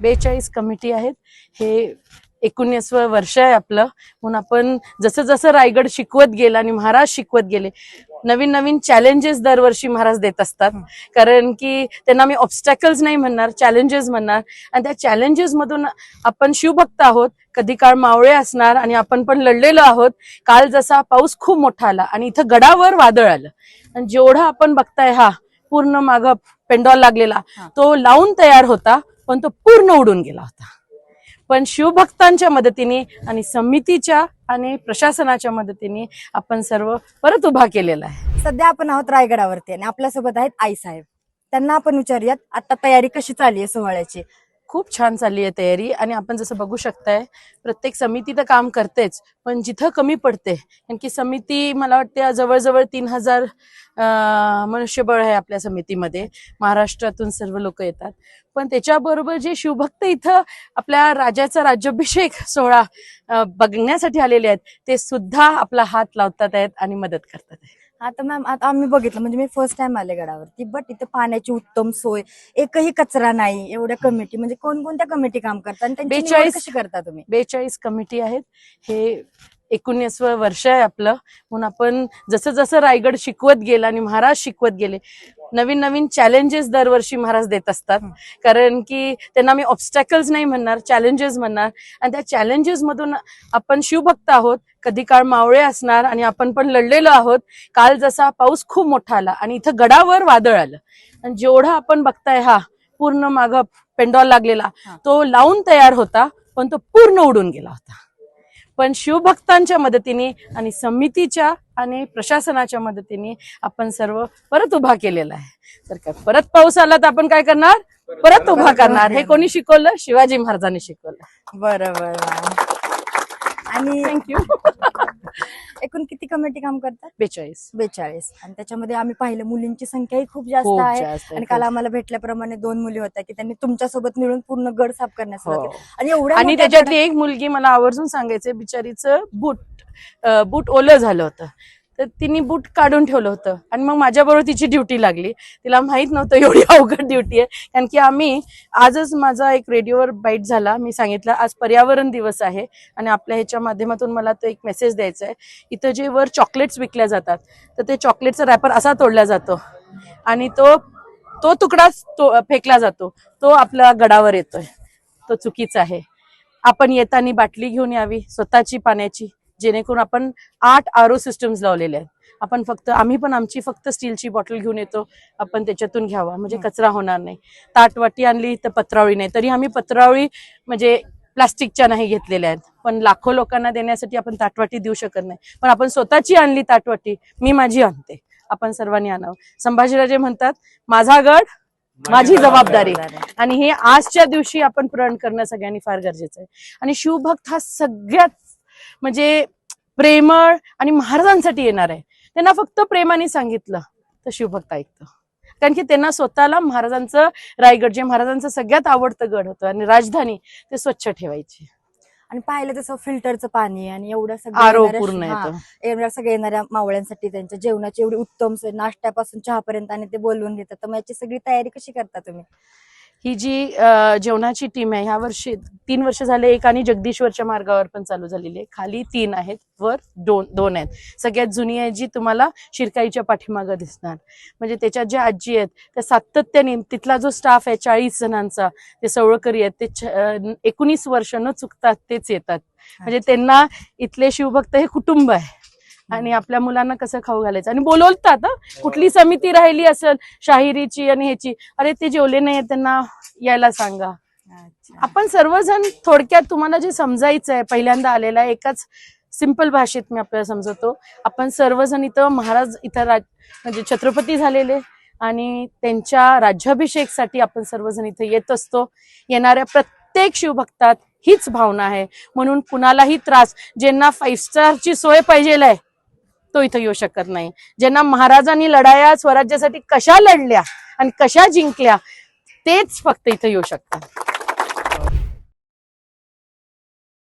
बेचाळीस कमिटी आहेत. हे एकोणीसवं वर्ष आहे आपलं. म्हणून आपण जसं जसं रायगड शिकवत गेला आणि महाराज शिकवत गेले नवीन नवीन चॅलेंजेस दरवर्षी महाराज देत असतात. कारण की त्यांना मी ऑब्स्टॅकल्स नाही म्हणणार चॅलेंजेस म्हणणार. आणि त्या challenges मधून आपण शिवभक्त आहोत. कधी काळ मावळे असणार आणि आपण पण लढलेलो आहोत. काल जसा पाऊस खूप मोठा आला आणि इथं गडावर वादळ आलं. आणि जेवढा आपण बघताय हा पूर्ण माग पेंडॉल लागलेला. तो लावून तयार होता. पण तो पूर्ण उडून गेला होता. पण शिवभक्तांच्या मदतीने आणि समितीच्या आणि प्रशासनाच्या मदतीने आपण सर्व परत उभा केलेला आहे. सध्या आपण आहोत रायगडावरती आणि आपल्यासोबत आहेत आई साहेब. त्यांना आपण विचारूयात आता तयारी कशी चालली आहे सोहळ्याची? खूप छान चालली आहे तयारी. आणि आपण जसं बघू शकताय प्रत्येक समिती तर काम करतेच पण जिथं कमी पडते कारण की समिती मला वाटते जवळजवळ तीन हजार मनुष्यबळ आहे आपल्या समितीमध्ये. महाराष्ट्रातून सर्व लोक येतात. पण त्याच्याबरोबर जे शिवभक्त इथं आपल्या राजाचा राज्याभिषेक सोहळा बघण्यासाठी आलेले आहेत ते सुद्धा आपला हात लावतात आहेत आणि मदत करतात आहेत. आता मॅम आता आम्ही बघितलं म्हणजे मी फर्स्ट टाइम आले गडावरती बट इथे पाण्याची उत्तम सोय एकही कचरा नाही एवढ्या कमिटी म्हणजे कोणकोणत्या कमिटी काम करतात आणि त्यांची निवड 42 कशी करता तुम्ही? बेचाळीस कमिटी आहेत. हे एकोणीसवं वर्ष आहे आपलं. म्हणून आपण जसं जसं रायगड शिकवत गेला आणि महाराज शिकवत गेले नवीन नवीन चॅलेंजेस दरवर्षी महाराज देत असतात. कारण की त्यांना मी ऑब्स्टॅकल्स नाही म्हणणार चॅलेंजेस म्हणणार. आणि त्या challenges मधून आपण शिवभक्त आहोत. कधी काळ मावळे असणार आणि आपण पण लढलेलो आहोत. काल जसा पाऊस खूप मोठा आला आणि इथं गडावर वादळ आलं. आणि जेवढा आपण बघताय हा पूर्ण माग पेंडॉल लागलेला. तो लावून तयार होता पण तो पूर्ण उडून गेला होता. पण शिवभक्तांच्या मदतीने आणि समितीच्या आणि प्रशासनाच्या मदतीने आपण सर्व परत उभा केलेला आहे. तर काय परत पाऊस आला तर आपण काय करणार? परत उभा करणार. हे कोणी शिकवलं? शिवाजी महाराजांनी शिकवलं. बरं बरं आणि थँक्यू एकूण किती कमिटी काम करतात बेचाळीस बेचाळीस आणि त्याच्यामध्ये आम्ही पाहिलं मुलींची संख्याही खूप जास्त खूप आहे जास्त आहे, आणि काल खूप. आम्हाला भेटल्याप्रमाणे दोन मुली होत्या की त्यांनी तुमच्यासोबत मिळून पूर्ण गड साफ करण्यास हो. सुरुवात केली. आणि एवढ्या आणि मोठ्या त्याच्यातली एक मुलगी मला आवर्जून सांगायचे बिचारीचं बूट अं, बूट ओलं झालं होतं तर तिने बूट काढून ठेवलं होतं. आणि मग माझ्याबरोबर तिची ड्युटी लागली. तिला माहीत नव्हतं एवढी अवघड ड्युटी आहे. कारण की आम्ही आजच माझा एक रेडिओवर बाईट झाला. मी सांगितलं आज पर्यावरण दिवस आहे. आणि आपल्या ह्याच्या माध्यमातून मला तो एक मेसेज द्यायचा आहे. इथं जे वर चॉकलेट्स विकल्या जातात तर ते चॉकलेटचा रॅपर असा तोडला जातो. आणि तो तो तुकडाच तो फेकला जातो. तो आपल्या गडावर येतोय. तो चुकीचा आहे. आपण येताना बाटली घेऊन यावी स्वतःची पाण्याची. जेणेकरून आपण आठ आरो सिस्टम्स लावलेले आहेत. आपण फक्त आम्ही पण आमची फक्त स्टीलची बॉटल घेऊन येतो. आपण त्याच्यातून घ्यावा म्हणजे. कचरा होणार नाही. ताटवाटी आणली तर पत्रावळी नाही. तरी आम्ही पत्रावळी म्हणजे प्लास्टिकच्या नाही घेतलेल्या आहेत. पण लाखो लोकांना देण्यासाठी आपण ताटवाटी देऊ शकत नाही. पण आपण स्वतःची आणली ताटवाटी मी माझी आणते. आपण सर्वांनी आणावं. संभाजीराजे म्हणतात माझा गड माझी जबाबदारी. आणि हे आजच्या दिवशी आपण पूर्ण करणं सगळ्यांनी फार गरजेचं आहे. आणि शिवभक्त हा सगळ्यात म्हणजे प्रेमळ आणि महाराजांसाठी येणार आहे. त्यांना फक्त प्रेमाने सांगितलं तर शिवभक्त ऐकतं. कारण की त्यांना स्वतःला महाराजांचं रायगड जे महाराजांचं सगळ्यात आवडतं गड होतं आणि राजधानी ते स्वच्छ ठेवायची. आणि पाहिलं तसं फिल्टरचं पाणी आणि एवढं सगळं एवढ्या सगळ्या येणाऱ्या मावळ्यांसाठी त्यांच्या जेवणाची एवढी उत्तम नाश्त्यापासून चहापर्यंत आणि ते बोलवून घेतात. तर मग याची सगळी तयारी कशी करता तुम्ही? ही जी जेवणाची टीम आहे ह्या वर्षी तीन वर्ष झाले एक आणि जगदीश्वरच्या मार्गावर पण चालू झालेली आहे. खाली तीन आहेत वर दोन दोन आहेत. सगळ्यात जुनी आहे जी तुम्हाला शिरकाईच्या पाठीमागं दिसणार. म्हणजे त्याच्यात ज्या आजी आहेत त्या सातत्याने तिथला जो स्टाफ आहे चाळीस जणांचा ते सवळकरी आहेत ते एकोणीस वर्ष न चुकतात तेच येतात. म्हणजे त्यांना इथले शिवभक्त हे कुटुंब आहे. आणि आपल्या मुलांना कसं खाऊ घालायचं? आणि बोलवतात. कुठली समिती राहिली असेल शाहिरीची आणि ह्याची अरे ते जेवले नाही त्यांना यायला सांगा. आपण सर्वजण थोडक्यात तुम्हाला जे समजायचं आहे पहिल्यांदा आलेला आहे एकाच सिंपल भाषेत मी आपल्याला समजवतो. आपण सर्वजण इथं महाराज इथं राज म्हणजे छत्रपती झालेले आणि त्यांच्या राज्याभिषेकसाठी आपण सर्वजण इथं येत असतो. येणाऱ्या प्रत्येक शिवभक्तात हीच भावना आहे. म्हणून कुणालाही त्रास ज्यांना फाईव्ह स्टारची सोय पाहिजे आहे तो इथं येऊ शकत नाही. ज्यांना महाराजांनी लढाया स्वराज्यासाठी कशा लढल्या आणि कशा जिंकल्या तेच फक्त इथं येऊ शकतात